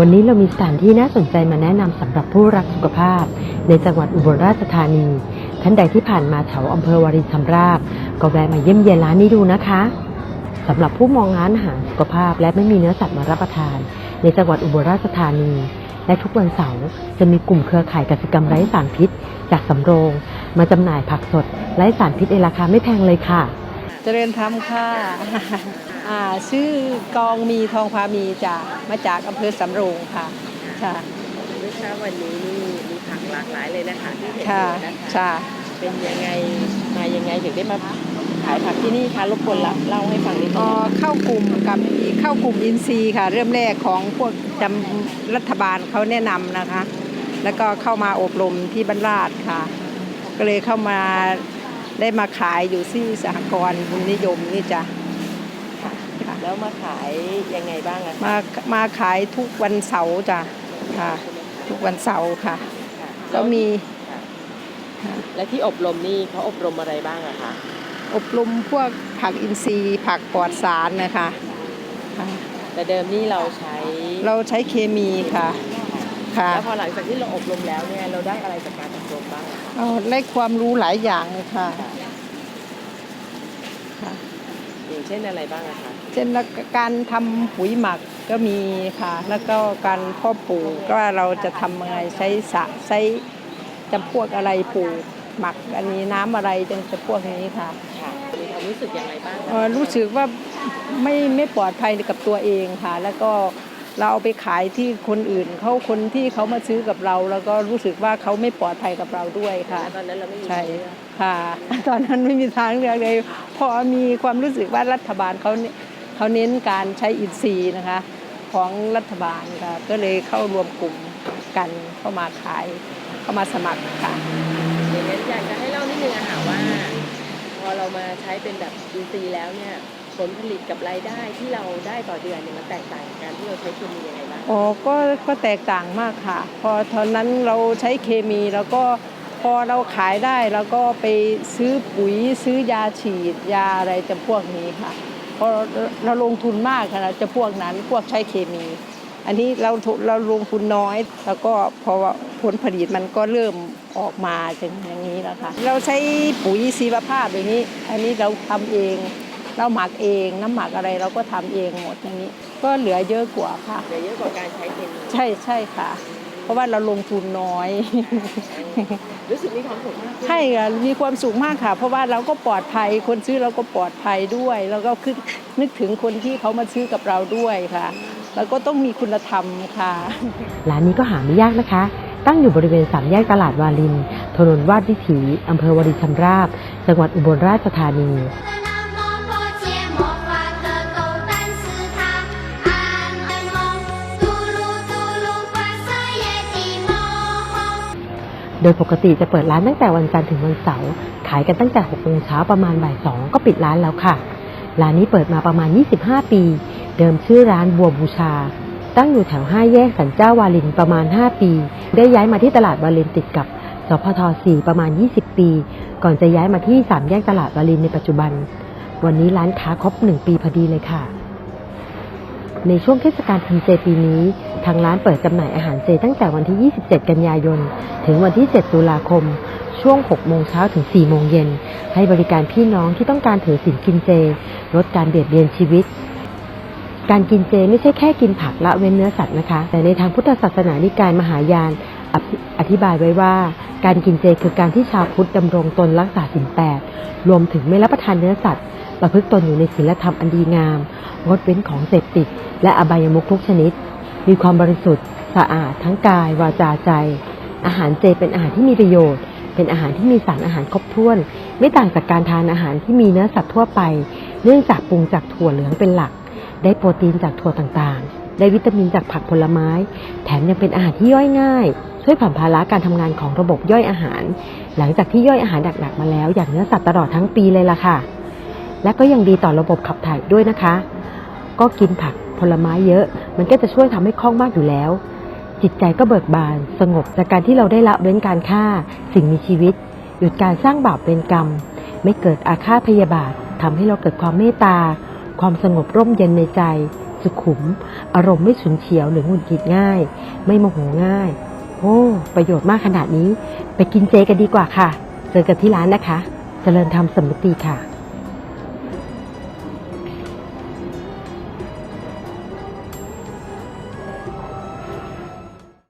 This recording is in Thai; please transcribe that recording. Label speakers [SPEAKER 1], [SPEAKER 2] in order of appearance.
[SPEAKER 1] วันนี้เรามีสถานที่น่าสนใจมาแนะนำสำหรับผู้รักสุขภาพ ในจังหวัดอุบลราชธานี ท่านใดที่ผ่านมาแถวอำเภอวารินชำราบ ก็แวะมาเยี่ยมเยียนร้านนี้ดูนะคะสำหรับผู้มองร้านอาหารสุขภาพ และไม่มีเนื้อสัตว์มารับประทาน ในจังหวัดอุบลราชธานี และทุกวันเสาร์จะมีกลุ่มเครือข่ายกสิกรรมไร้สารพิษ จากสำโรง มาจำหน่ายผักสดไร้สารพิษในราคาไม่แพงเลยค่ะ
[SPEAKER 2] เจริญธรรมค่ะอ่าชื่อกองมีทองพามีจ้ะมาจากอำเภอสำโรงค่ะค่ะ
[SPEAKER 3] ลูกค้าวันนี้นี่มีผักหลากหลายเลยนะคะที่เห็นอ
[SPEAKER 2] ค่ะ
[SPEAKER 3] ยู่นะคะ
[SPEAKER 2] ค่ะ
[SPEAKER 3] เป็นยังไงมายังไงถึงได้มาขายผักที่นี่คะรบกวนรับเล่าให้ฟังนิดนึ
[SPEAKER 2] ก็
[SPEAKER 3] ง
[SPEAKER 2] เข้ากลุ่มกับเข้ากลุ่มอินซีย์ค่ะ เริ่มแรกของพวกจำรัฐบาลเขาแนะนำนะคะ แล้วก็เข้ามาอบรมที่บรรลาดค่ะ ก็เลยเข้ามา ได้มาขายอยู่ที่สหกรณ์บุญนิยมนี่จ้ะค่ะ
[SPEAKER 3] แล้วมาขายยังไงบ้างอะคะ
[SPEAKER 2] มามาขายทุกวันเสาร์จ้ะค่ะ ทุกวันเสาร์ค่ะ
[SPEAKER 3] ค่ะ
[SPEAKER 2] ก็มี
[SPEAKER 3] ค่ะ
[SPEAKER 2] ค่ะ
[SPEAKER 3] และที่อบรมนี่เขาอบรมอะไรบ้างอะคะ
[SPEAKER 2] อบรมพวกผักอินทรีย์ ผักปลอดสารนะคะค่ะ
[SPEAKER 3] แต่เดิมนี่เราใช้
[SPEAKER 2] เราใช้เคมีค่ะ ค่ะ
[SPEAKER 3] แล้วพอหลังจากที่เราอบรมแล้วเนี่ยเราได้อะไรจากการอบรมบ้างอะคะ
[SPEAKER 2] เอาได้ความรู้หลายอย่างเลยค่ะค่ะ
[SPEAKER 3] อย่างเช่นอะไรบ้างอะคะ
[SPEAKER 2] เช่นการทำปุ๋ยหมักก็มีค่ะ แล้วก็การเพ่อปลูกก็ว่าเราจะทำยังไงใช้สระใช้จำพวกอะไรปลูกหมักอันนี้น้ำอะไรจังจะพวกนี้ค่ะ
[SPEAKER 3] ค่ะมีความรู้สึกอย่างไรบ้างคะ
[SPEAKER 2] เอ่อรู้สึกว่าไม่ไม่ปลอดภัยกับตัวเองค่ะ แล้วก็ เราเอาไปขายที่คนอื่นเขาคนที่เขามาซื้อกับเรา แล้วก็รู้สึกว่าเขาไม่ปลอดภัยกับเราด้วยค่ะ
[SPEAKER 3] ตอนนั้นเราไม่มี
[SPEAKER 2] ใช่
[SPEAKER 3] เลือก
[SPEAKER 2] ค่ะ ตอนนั้นไม่มีทางเลือกเลยพอมีความรู้สึกว่ารัฐบาลเขาเนเขาเน้นการใช้อินทรีย์นะคะ ของรัฐบาลค่ะก็เลยเข้ารวมกลุ่มกันเข้ามาขายเข้ามาสมัครค่ะ
[SPEAKER 3] อย่างนั้นอยากจะให้เล่านิดนึงอะค่ะว่า พอเรามาใช้เป็นแบบอินทรีย์แล้วเนี่ย ผลผลิตกับรายได้ที่เราได้ต่อเดือนเนี่ยมันแตกต่างกการที่เราใช้เคมียังไงบ้าง
[SPEAKER 2] อ๋อก็ก็แตกต่างมากค่ะ พอตอนนั้นเราใช้เคมีแล้วก็พอเราขายได้แล้วก็ไปซื้อปุ๋ยซื้อยาฉีดยาอะไรจำพวกนี้ค่ะพราะเราลงทุนมากค่ะจะพวกนั้นพวกใช้เคมี อันนี้เราเราลงทุนน้อย แล้วก็พอผลผลิตมันก็เริ่มออกมาอย่างนี้แล้วค่ะเราใช้ปุ๋ยชีวภาพอย่างนี้ อันนี้เราทำเอง เราหมักเองน้ำหมักอะไรเราก็ทำเองหมดอย่างนี้ ก็เหลือเยอะกว่าค่ะ
[SPEAKER 3] เหลือเยอะกว่าการใช้เคมี
[SPEAKER 2] ใช่ใช่ค่ะ เพราะว่าเราลงทุนน้อย
[SPEAKER 3] รู้สึกมีความสุขมากขึ้น
[SPEAKER 2] ใช่ค่ะมีความสุขมากค่ะ เพราะว่าเราก็ปลอดภัย คนซื้อเราก็ปลอดภัยด้วย แล้วก็คือนึกถึงคนที่เขามาซื้อกับเราด้วยค่ะ แล้วก็ต้องมีคุณธรรมค่ะ
[SPEAKER 1] ร้านนี้ก็หาไม่ยากนะคะ ตั้งอยู่บริเวณสามแยกตลาดวาริน ถนนวาดวิถีอำเภอวารินชำราบ จังหวัดอุบลราชธานี โดยปกติจะเปิดร้านตั้งแต่วันจันทร์ถึงวันเสาร์ ขายกันตั้งแต่6โมงเช้าประมาณบ่ายสองก็ปิดร้านแล้วค่ะ ร้านนี้เปิดมาประมาณ 25 ปี เดิมชื่อร้านบัวบูชา ตั้งอยู่แถว 5 แยกสันเจ้าวาลินประมาณ 5 ปี ได้ย้ายมาที่ตลาดวาลินติดกับสพท 4 ประมาณ 20 ปี ก่อนจะย้ายมาที่ 3 แยกตลาดวาลินในปัจจุบัน วันนี้ร้านค้าครบ 1 ปีพอดีเลยค่ะ ในช่วงเทศกาลกินเจปีนี้ ทางร้านเปิดจำหน่ายอาหารเจตั้งแต่วันที่ 27 กันยายน ถึงวันที่ 7 ตุลาคม ช่วง 6 โมงเช้าถึง 4 โมงเย็น ให้บริการพี่น้องที่ต้องการถือศีลกินเจ ลดการเบียดเบียนชีวิต การกินเจไม่ใช่แค่กินผักละเว้นเนื้อสัตว์นะคะ แต่ในทางพุทธศาสนานิกายมหายานอธิอธิบายไว้ว่า การกินเจคือการที่ชาวพุทธดำรงตนรักษาศีลแปดรวมถึงไม่รับประทานเนื้อสัตว์ ประพฤติตนอยู่ในศีลธรรมอันดีงาม งดเว้นของเสพติด และอบายมุขทุกชนิด มีความบริสุทธิ์ สะอาดทั้งกายวาจาใจ อาหารเจเป็นอาหารที่มีประโยชน์ เป็นอาหารที่มีสารอาหารครบถ้วน ไม่ต่างจากการทานอาหารที่มีเนื้อสัตว์ทั่วไป เนื่องจากปรุงจากถั่วเหลืองเป็นหลัก ได้โปรตีนจากถั่วต่างๆ ได้วิตามินจากผักผลไม้ แถมยังเป็นอาหารที่ย่อยง่ายช่วยผ่อนภาระการทำงานของระบบย่อยอาหาร หลังจากที่ย่อยอาหารหนักๆมาแล้ว อย่างเนื้อสัตว์ตลอดทั้งปีเลยล่ะค่ะ และก็ยังดีต่อระบบขับถ่ายด้วยนะคะ ก็กินผักผลไม้เยอะ มันก็จะช่วยทำให้คล่องมากอยู่แล้ว จิตใจก็เบิกบาน สงบจากการที่เราได้ละเว้นการฆ่า สิ่งมีชีวิต หยุดการสร้างบาปเป็นกรรม ไม่เกิดอาฆาตพยาบาททำให้เราเกิดความเมตตา ความสงบร่มเย็นในใจ สุขุม อารมณ์ไม่ฉุนเฉียวหรือหงุดหงิดง่าย ไม่โมโหง่าย โอ้ ประโยชน์มากขนาดนี้ ไปกินเจกันดีกว่าค่ะ เจอกันที่ร้านนะคะ เจริญธรรมสำนึกดีค่ะ